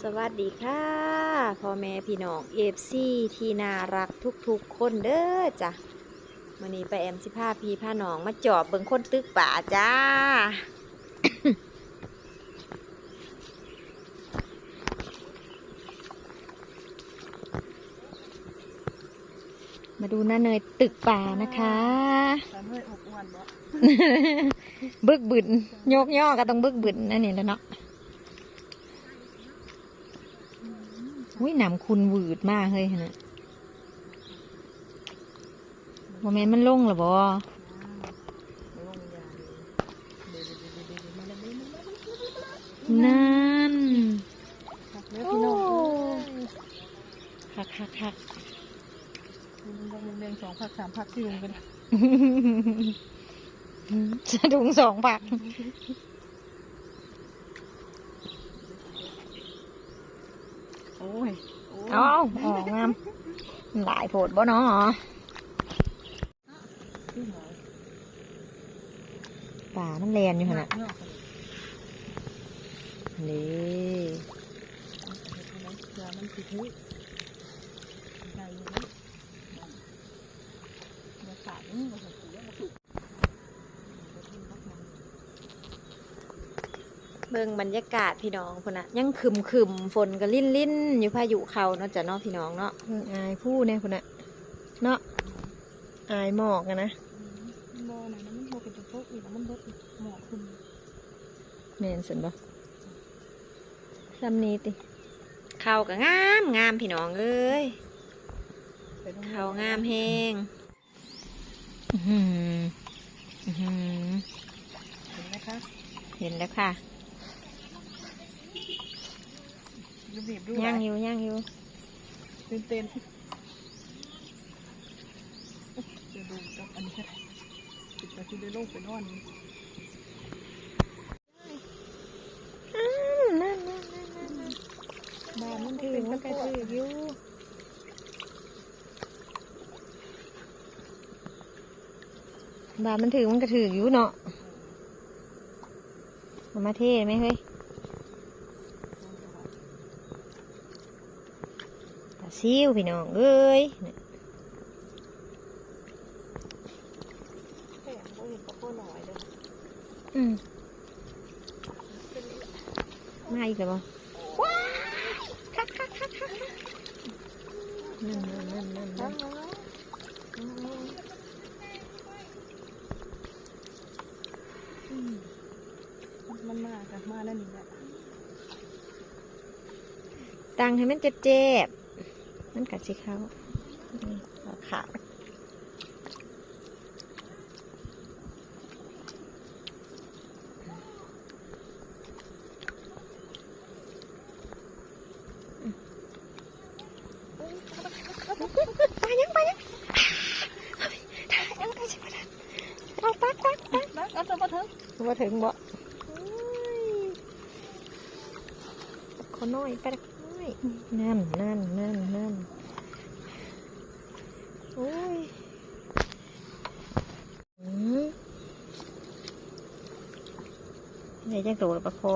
สวัสดีค่ะพ่อแม่พี่น้องเอฟซีที่น่ารักทุกๆคนเด้อจ้ะวันนี้ไปแอมสิพาพี่พาน้องมาจอบเบิ่งคนตึกป่าจ้า มาดูหน้าเนยตึกป่านะคะตอนเฮ้ยอบอ้วนบ่บึกบึนโยกย่อก็ต้องบึกบึนนั่นนี่แหละเนาะ อุ้ยหนำคุณหวืดมากเลยนะโมเมนต์มันลงเหรอบอลงยาเดี๋ยวเดี๋ยวเดี๋ยวเดี๋ยวเดี๋ยวมาแล้วมาแล้วมาแล้วนั่นเดี๋ยวพี่น้องคักคักคักลงแดงสองผักสามผักที่ลงกันสะดุงสองผัก โอ้ยโอ้ย เอาออกงามหลายโผดบ่เนาะป่ามันแลนอยู่ขนาดเนาะนี้ยามันติดหุ้ยใจอยู่นะยาขาดนี่ก็ถูกยาถูก เบิ่งบรรยากาศพี่น้องพุ่นน่ะยังคึมคึมๆฝนก็ลิ่นลิ่นๆอยู่พายุเขาเนาะจ้ะเนาะพี่น้องเนาะอายผู้เนี่ยพุ่นน่ะเนาะอายหมอกอะนะโมน่ะมันโมเป็นตัวโชคอีกแล้วมันลดอีกหมอกคุณแม่นสินบ่ซ้ำนี้ติเขาก็งามงามพี่น้องเอ้ยไปตรงเขางามแฮงอื้อหืออื้อหือเห็นไหมคะเห็นแล้วค่ะ รีบๆดูย่างอยู่ย่างอยู่ตื่นเต้นจะดูกับอันนี้ค่ะติดไปที่ได้โลกไปนอนอ้าวนั่นนั่นนั่นนั่นนั่นบ้านมันถือมันก็ถืออยู่บ้านมันถือมันก็ถืออยู่เนาะเอามาเท่ไหมเฮ้ยตา ซิวพี่น้องเอ้ยเนี่ยแค่เขาเห็นเขาโคหน่อยเด้ออืมมาอีกแล้วบ่ว้ายคักคักคักคักคักนั่นนั่นนั่นนั่นนั่นมันมาค่ะมาแล้วนี่แหละตังให้มันเจ็บเจ็บๆ มันกัดสิเขานี่เอาขาวไปยังไปยังถ่ายยังไปสิมาทันเอาปักปักปักนะเอาตัวมาถอะมาถึงบ่ขอน้อยไปละ น้อยนั่นนั่นนั่นนั่นโอ้ยอืมเดี๋ยวจะโดดประคอ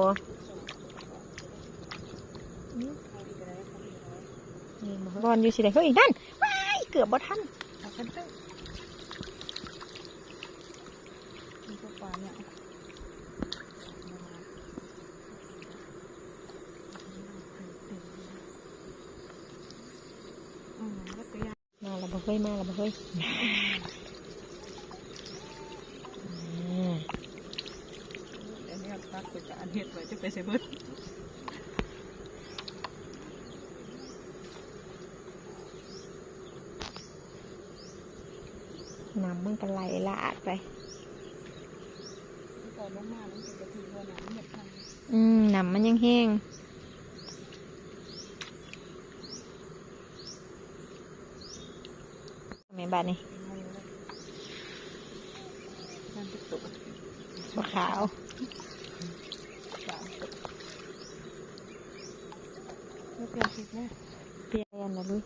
อืมนี่มาบอลอยู่สิเดเฮ้ยนั่นว้ายเกือบบ่ทัน เอากันเถอะมีพวกปลาเนี่ยอืมก็ตัว อย่าบ่เฮ้ยมาแล้วบ่เฮ้ยอันนี้ตักไปจะอันเห็ดไว้จะไปใส่เบิดน้ำมันก็ไหลลาดไปตอะกระถือว่าน้ำหมดทางอืมน้ำมันยังแห้งทำไม บ้านนี่เป็นไงเลยน้ำจะตกบะขาวสามตกแล้วเปลี่ยนชุดแม่เปลี่ยนแล้วลุย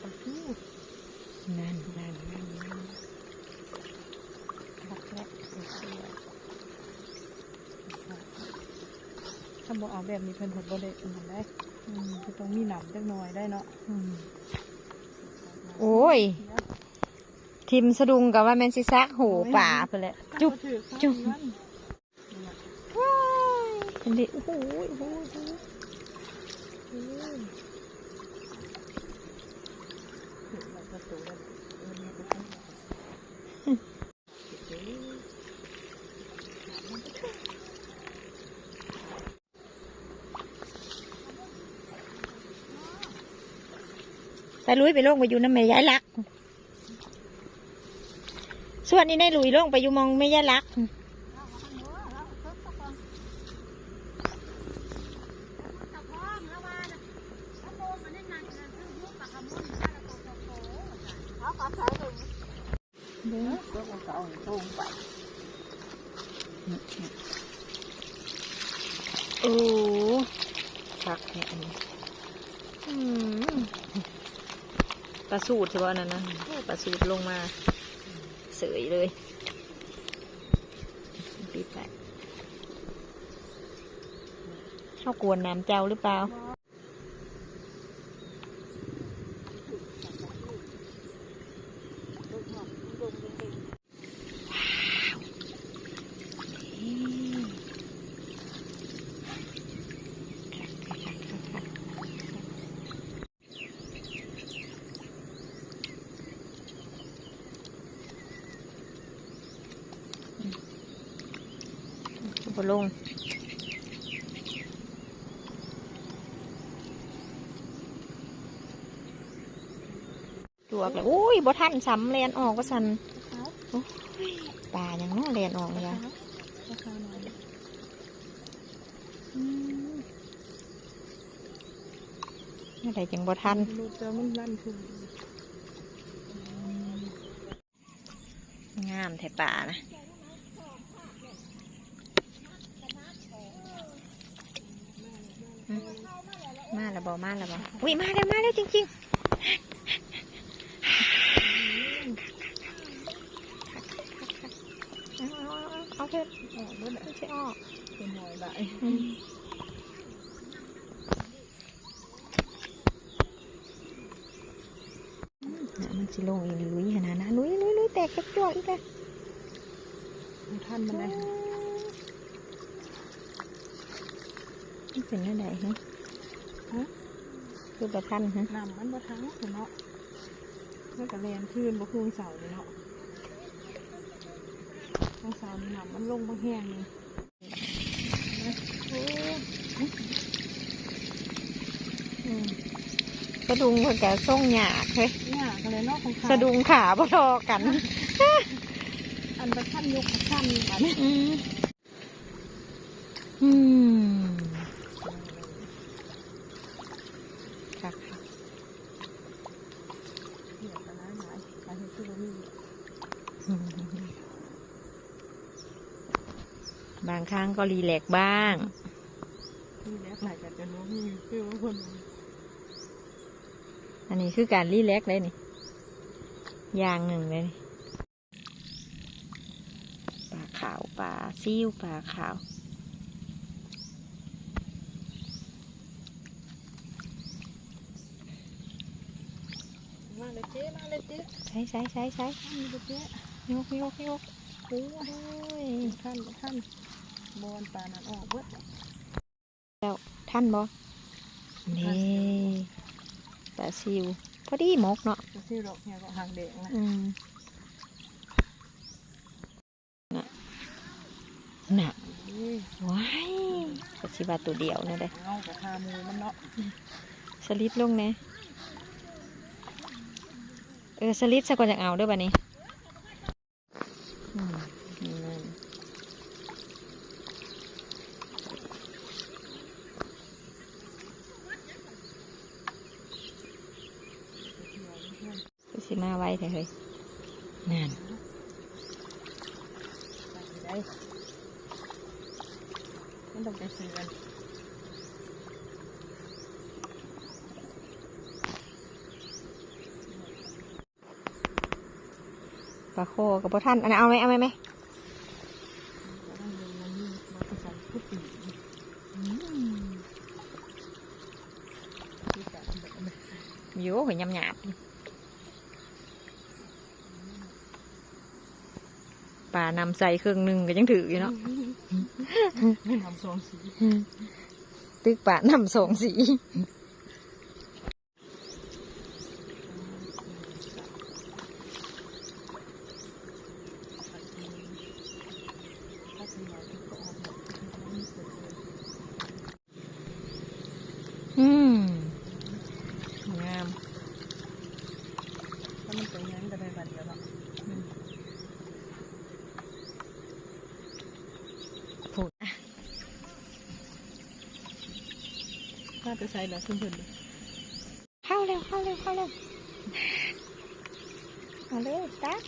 โอ้โหนั่นนั่นนั่นนั่นบักแรกเสียทาบ่เอาแบบนี้เพิ่นเพิ่นบ่ได้อันนั้นได้อืมคือต้องมีหนำจักหน่อยได้เนาะอืมโอ้ ย ทิมสะดุงกับว่าแมนซิซักหูป่าไปแหละจุ๊บจุ๊บว้ายเป็นดิโอ้โหโอ้โหโอ้โหไปลุยไปลงไปอยู่น้ำแม่ยายลัก ส่วนนี้ในลุยลงไปอยู่มองแม่ยายลักเด้อก็เอาตรงไปโอ้ชักเนี่ยอันนี้อืมปลาสูตรใช่ป่ะนั่นนะปลาสูตรลงมาเสยเลยปิดไปเข้ากวนน้ำเจ้าหรือเปล่า บลงจวบเลยโอ้ยบ่ทันซ้ำแลนออกก็สันโอ้ยปลายังเน้อแลนออกเลยอะราคาหน่อยอืมอะไรจังบ่ทันลูกเจ้ามันลั่นขึ้นงามแถป่านะอืมมา แล้วบอมาแล้วบออุ้ยมาแล้วมาแล้วจริงๆเอาเอาเอาเอาเถอะออกเมื่อไหร่ไม่ใช่ออกเป็นหน่อยได้อืมน่ะมันสิลงอีลุยขนาดนะลุยลุยลุยแตกกระจวกอีกแล้วท่านมันได้มันเป็นอะไรฮะฮะ คือประทันฮะนำมันบ่ทั้งเนาะมันก็แรงขึ้นบ่คืนเสาเลยเนาะทางเสานี่นำมันลงบางแห้งนี่อืมสะดุงเพิ่นกะส่งหยาดเฮ้ยเนี่ยก็เลยเนาะของเขาสะดุงขาบ่ทอกัน อันประท่านยกประท่านอันอืมอืมครับครับ เหี่ยวกันนะหลายหลายเห็นคือบ่มี อืมบางครั้ง ก็รีแลกซ์บ้างมีแล้วหลายกันจะรู้มีคือว่าคนอันนี้คือการรีแลกซ์เลยนี่อย่างหนึ่งเลยนี่ปลาขาวปลาซิ่วปลาขาวมาเลยเจ๊มาเลยเจ๊ใช้ใช้ใช้ใช้มีเลยเจ๊ยกยกยกโอ้ยท่านท่าน บอลปลานั้นออกเบิดท่านบอนี่ปลาซิวพอดีหมกเนาะจะซื้อดอกเนี่ยก็หางแดงนะอืมน่ะน่ะนี่ว้ายปลาซิวาตัวเดียวนะเด้เอากับคามูมันเนาะสลิดลงเน่เออสลิดสะก่อนจากเอาเด้วยบ้านี้ กับพ่อท่านอันนั้นเอาไหมเอาไหมไหม vô phải nhâm nhạt bà นำใส่เครื่องนึ่งก็ยังถืออยู่เนาะนำสองสีตึกป่านำสองสี อืมงามถ้ามันเป็นงั้นก็ได้บัตรเดียวละพูดถ้าจะใส่แบบขึ้นๆเลยเข้าเร็วเข้าเร็วเข้าเร็วเอาเร็วตัก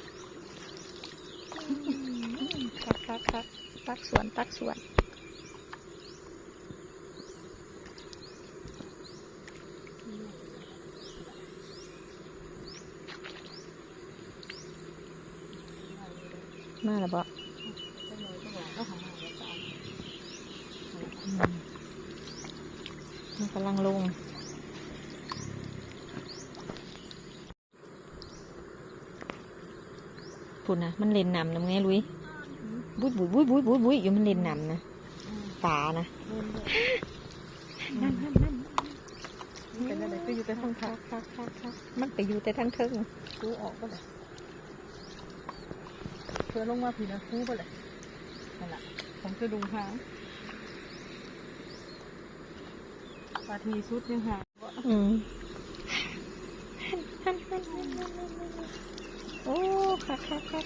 ตักตักตักตักสวนตักสวน มาแล้วบ่ก็เลยก็บอกก็ของมาแล้วตามมันกำลังลงพูดนะมันเล่นนำนะมึงไงลุยบุ้ยบุ้ยบุ้ยบุ้ยบุ้ยบุ้ยอยู่มันเล่นนำนะตานะนั่นนั่นนั่นเป็นอะไรก็อยู่แต่ข้างคักคักคักคักมันไปอยู่แต่ทั้งเทิงๆกูออกก็เลยเพื่อลงมาผีนะกูก็เลยนั่นแหละผมจะดูหางปาทีสุดยังหางอืมโอ้คักคักคัก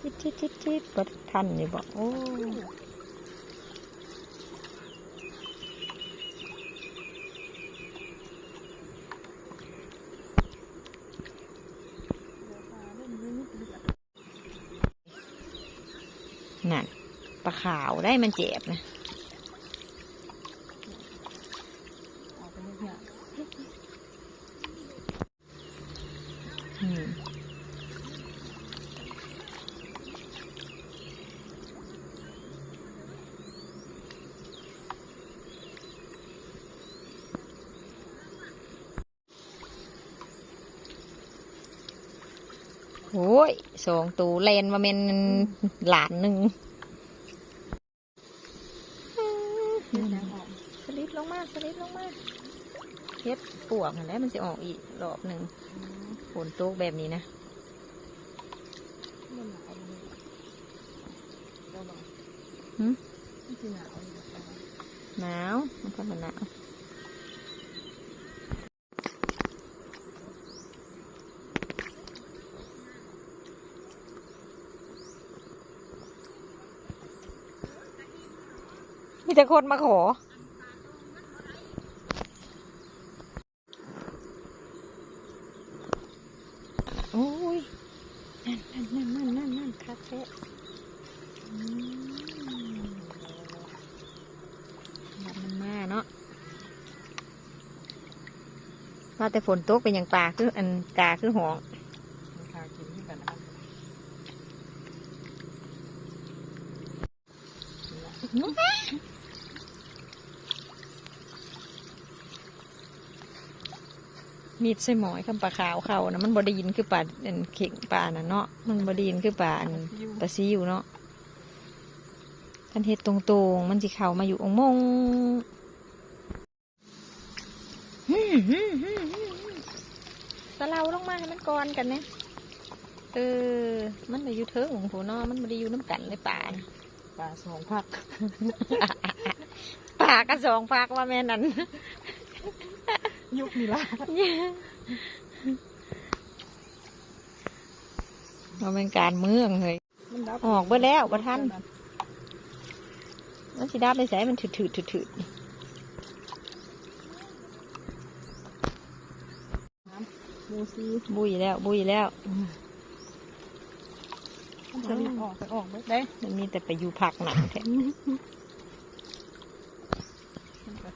ทิดทิดทิดทิดบดทันนี่บอกโอ้ นั่น ปลาขาวได้มันเจ็บนะออกไปเนี่ยอืมโอ้ยสองตูเลนมาเป็นหลานหนึ่ง หางออก สลิดลงมาสลิดลงมา เฮ็ดปวกมันแล้วมันจะออกอีกรอบหนึ่งฝนตกแบบนี้นะมันหนาวเลยเราบอกหืมมันจะหนาวอยู่แบบนั้นหนาวมันก็มันหนาวมีแต่คนมาขอ โอ้ย นั่นนั่นนั่นนั่นนั่นคาเฟ่อืมแบบมันมาเนาะว่าแต่ฝนตกเป็นอย่างปลาคืออันกาคือหอง มันคากินที่กันนะครับ มี ดใส่หมอยคำปลาขาวเขานะมันบไดีนคือปลาอันเข่งปลาน่ะเนาะมันบไดีนคือปลาอันซิวปลาซิวเนาะกันเห็ดตรงๆ มันสิเข้ามาอยู่องมงฮึ่มฮึ่มฮึ่มฮึ่มฮึ่มสะเลาลงมาให้มันก่อนกันเนี่ยเออ มันไปอยู่เทิงของผัวเนาะมันบไดีอยู่น้ำกันในป่านะปลาสองพักป่ากระสองภาคว่าแม่นั้น ยุคนี้ละเราเป็นการเมืองเลยมันดับออกเบิดแล้วบ่ทันมันสิดับไปใส่มันถืดถืดถืดถืดมูซีบุยแล้วบุยแล้วมันจะรีบออกไปออกไปได้มันมีแต่ไปอยู่ผักหนังแท้มันก็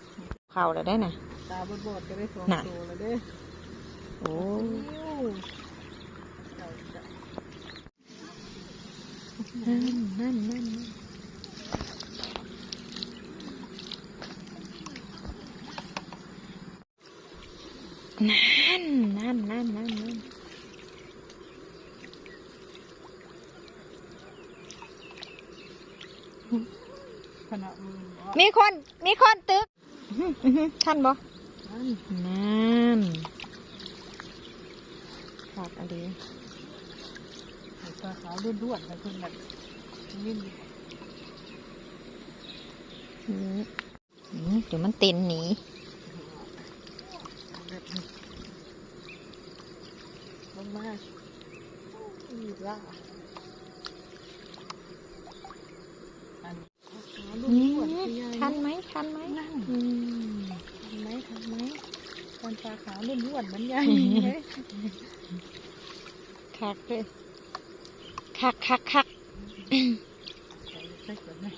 เข้าแล้วได้น่ะ ตาบอดๆก็ได้สองตัวแล้วเด้โอ้นั่นนั่นนั่นนั่นนั่นนั่นนั่นนั่นมีคน มีคนตึกท่านบอก นั่นขาดอะไรปลาขาวด้วนๆนะคุณแบบนิ่มอืมเดี๋ยวมันเต้นหนีแบบนี้ลงมาอีกและอันขาว อื ด้วน ม ๆใหญ่ ทันไหมทันไหม นั่น อืม ทำไหมทำไหม ตอนปลาขาวด้วนๆมันใหญ่เลยคักเลยคักคักคักใส่ใส่แบบนี้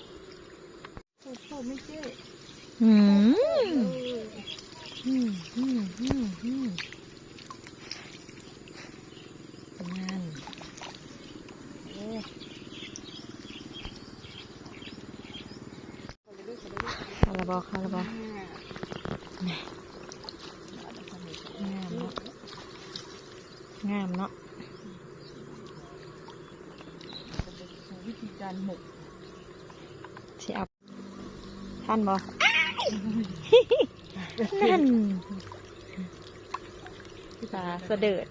โอ้โหไม่เจ๊อืมเอออืมอืมอืมอืมนั่นโอ้คาราบอคาราบองามเนาะ งามเนาะวิธีการหมกสิเอาท่านบอนั่นปลาเสดิร์ด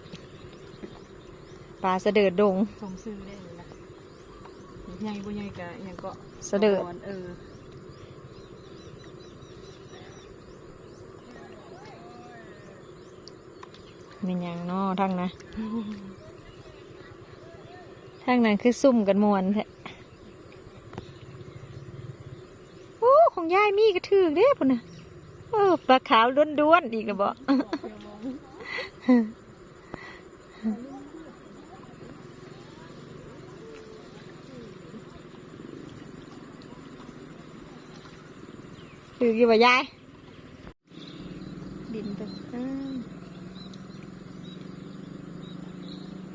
ปลาเสดิร์ดดงสมซื้อได้เลยนะใหญ่บ่ใหญ่กะยังก็เสดิร์ดเออ เป็นย่างนอทั้งนะทั้งนั้นคือซุ่มกันมวนแท้โอ้ของยายมีกระถือเด้พุ่นนะเออปลาขาวล้วนๆอีกแล้วบ่ถือกี่บ่ยายบินไปข้าง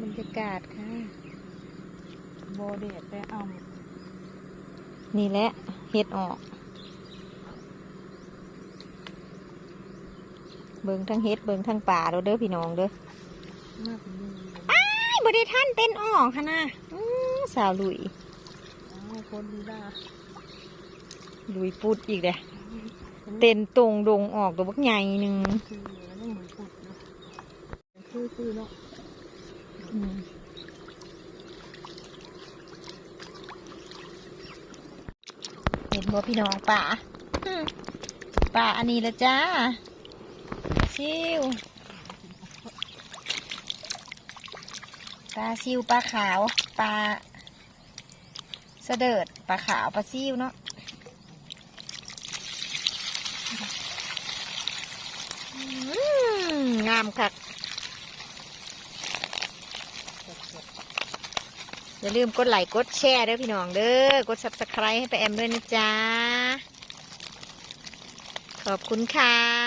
บรรยากาศค่ะโบเดดแต่เอานี่แหละเห็ดออก เบิ่งทั้งเห็ดเบิ่งทั้งป่าเด้อเด้อพี่น้องเด้อมากดีไอ้ายบ่ได้ท่านเต้นออกค่ะนะอื้อสาวลุยอ้าวคนดีด้าลุยปุดอีกเด้อเต้นตรงดงออกตัวบักใหญ่หนึ่งคือแล้วต้องมือปุดเนาะคือคือเนาะอืม เห็นบ่พี่น้องป่าป่าอันนี้ละจ้าซิวปลาซิวปลาขาวปลาเสดิร์ดปลาขาวปลาซิวเนาะงามคัก อย่าลืมกดไลค์กดแชร์ด้วยพี่น้องเด้อกด subscribe ให้ไปแอมด้วยนะจ๊ะ ขอบคุณค่ะ